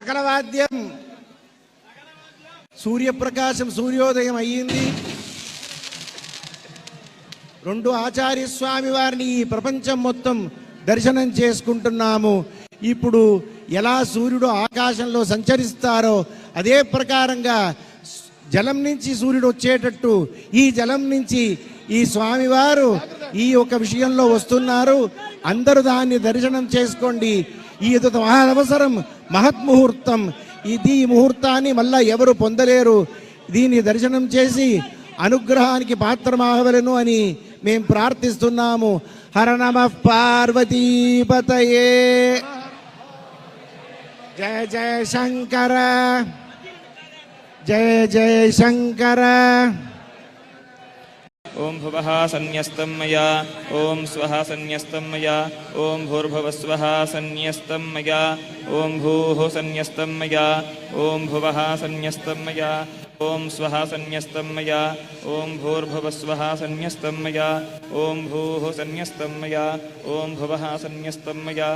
సకలవాద్యం సూర్యప్రకాశం సూర్యోదయం అయ్యింది. రెండు ఆచార్య స్వామి వారిని ఈ ప్రపంచం మొత్తం దర్శనం చేసుకుంటున్నాము. ఇప్పుడు ఎలా సూర్యుడు ఆకాశంలో సంచరిస్తారో అదే ప్రకారంగా జలం నుంచి సూర్యుడు వచ్చేటట్టు ఈ జలం నుంచి ఈ స్వామివారు ఈ ఒక విషయంలో వస్తున్నారు. అందరూ దాన్ని దర్శనం చేసుకోండి. ఈ ఎదుట మహానవసరం మహత్ముహూర్తం ఇది ఈ ముహూర్తాన్ని మళ్ళా ఎవరు పొందలేరు. దీన్ని దర్శనం చేసి అనుగ్రహానికి పాత్రమాగవలను అని మేము ప్రార్థిస్తున్నాము. హర పార్వతీపతయే జయ జయ శంకర. జయ జయ శంకర. ॐ भुवः सन्न्यस्तं मया ॐ स्वः सन्न्यस्तं मया ॐ भूर्भुवस्वः सन्न्यस्तं मया ॐ भूः सन्न्यस्तं मया ॐ भुवः सन्न्यस्तं मया ॐ स्वः सन्न्यस्तं मया ॐ भूर्भुवस्वः सन्न्यस्तं मया ॐ भूः सन्न्यस्तं मया ॐ भुवः सन्न्यस्तं मया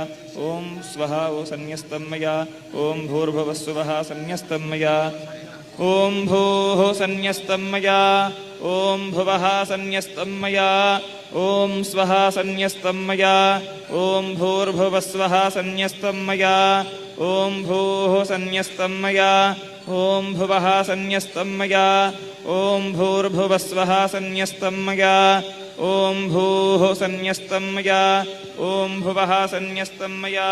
ॐ स्वः ओ मया ॐ भूर्भुवस्वः सन्न्यस्तं मया ॐ भूः सन्न्यस्तं मया ॐ भुवः सन्न्यस्तं मया ॐ स्वः सन्न्यस्तं मया ॐ भूर्भुवस्वः सन्न्यस्तं मया ॐ भूः सन्न्यस्तं मया ॐ भुवः सन्न्यस्तं मया ॐ भूर्भुवस्वः सन्न्यस्तं मया ॐ भूः सन्न्यस्तं मया ॐ भुवः सन्न्यस्तं मया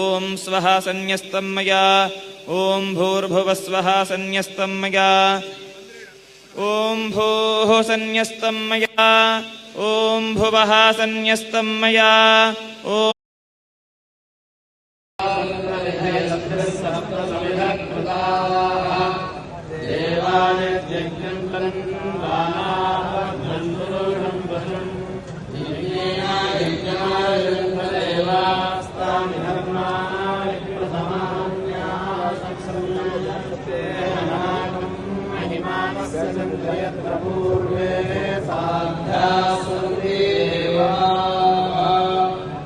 ॐ स्वः सन्न्यस्तं मया ॐ भूर्भुवस्वः सन्न्यस्तं मया। ॐ भूः सन्न्यस्तं मया। ॐ भुवः सन्न्यस्तं मया। ॐ देवायज्ञं